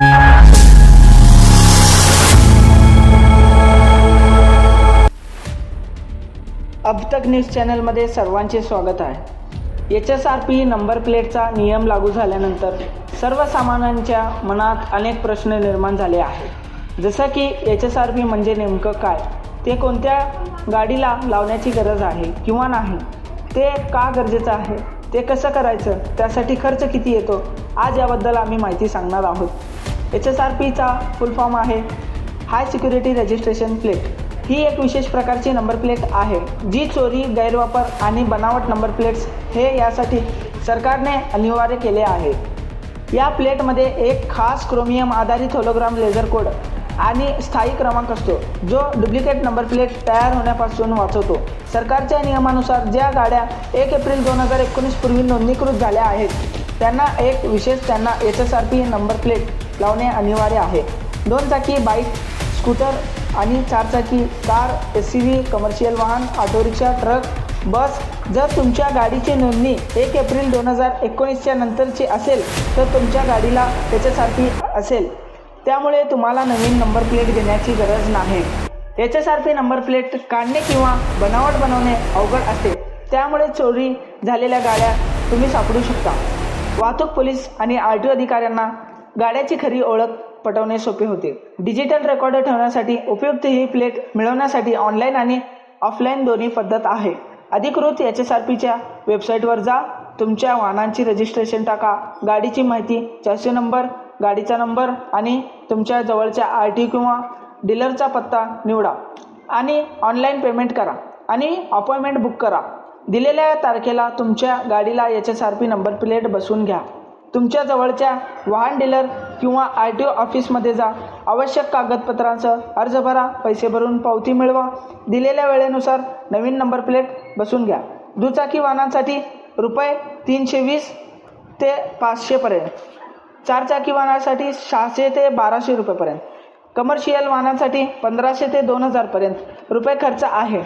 अब तक न्यूज चॅनलमध्ये सर्वांचे स्वागत आहे. H S R P number प्लेटचा नियम लागू झाल्यानंतर सर्वसामान्यांच्या मनात अनेक प्रश्न निर्माण झाले आहेत. जसं की एच एस आर पी म्हणजे नेमकं काय? ते कोणत्या गाडीला लावण्याची गरज आहे किंवा नाही? ते का गरजेचं आहे? ते कसं करायचं? त्यासाठी खर्च किती येतो? आज याबद्दल आम्ही माहिती सांगणार आहोत. एच एस आर पीचा फुल फॉर्म आहे. हाय सिक्युरिटी रजिस्ट्रेशन प्लेट ही एक विशेष प्रकारची नंबर प्लेट आहे. जी चोरी गैरवापर आणि बनावट नंबर प्लेट्स हे यासाठी सरकारने अनिवार्य केले आहे. या प्लेटमध्ये एक खास क्रोमियम आधारित होलोग्राम लेझर कोड आणि स्थायी क्रमांक असतो जो डुप्लिकेट नंबर प्लेट तयार होण्यापासून वाचवतो. सरकारच्या नियमानुसार ज्या गाड्या एक एप्रिल दोन हजार एकोणीस पूर्वी नोंदणीकृत झाल्या आहेत त्यांना एक विशेष त्यांना H S R P number plate लावणे अनिवार्य आहे. दोन चाकी बाईक स्कूटर आणि चारचाकी car S C V commercial वाहन ऑटोरिक्षा ट्रक बस जर तुमच्या गाडीची नोंदणी एक एप्रिल दोन हजार एकोणीसच्या नंतरची असेल तर तुमच्या गाडीला त्याच्यासारखी असेल. त्यामुळे तुम्हाला नवीन नंबर प्लेट घेण्याची गरज नाही. याच्यासारखी नंबर प्लेट काढणे किंवा बनावट बनवणे अवघड असते. त्यामुळे चोरी झालेल्या गाड्या तुम्ही सापडू शकता. वाहतूक पोलीस आणि आर टी अधिकाऱ्यांना गाड्याची खरी ओळख पटवणे सोपे होते. डिजिटल रेकॉर्ड ठेवण्यासाठी उपयुक्त ही प्लेट मिळवण्यासाठी ऑनलाईन आणि ऑफलाईन दोन्ही पद्धत आहे. अधिकृत एच एस आर पीच्या वेबसाईटवर जा. तुमच्या वाहनांची रजिस्ट्रेशन टाका. गाडीची माहिती चारशे नंबर गाडीचा नंबर आणि तुमच्या जवळच्या आर टी किंवा डीलरचा पत्ता निवडा. आणि ऑनलाईन पेमेंट करा. आणि अपॉइंटमेंट बुक करा. दिलेल्या तारखेला तुमच्या गाडीला H S R P number plate बसवून घ्या. तुमच्या जवळच्या वाहन डीलर किंवा आर टी ओ ऑफिसमध्ये जा. आवश्यक कागदपत्रांसह अर्ज भरा पैसे भरून पावती मिळवा. दिलेल्या वेळेनुसार नवीन नंबर प्लेट बसून घ्या. दुचाकी वाहनांसाठी रुपये तीनशे वीस ते पाचशेपर्यंत चारचाकी वाहनासाठी सहाशे ते बाराशे रुपयेपर्यंत कमर्शियल वाहनांसाठी पंधराशे ते दोन हजारपर्यंत रुपये खर्च आहे.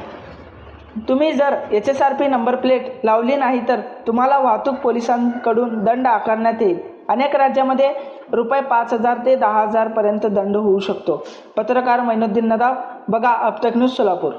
तुम्ही जर H S R P number plate लावली नाही तर तुम्हाला वाहतूक पोलिसांकडून दंड आकारण्यात येईल. अनेक राज्यामध्ये रुपये पाच हजार ते दहा हजारपर्यंत दंड होऊ शकतो. पत्रकार मैनुद्दीन नदाब बघा अब तक न्यूज सोलापूर.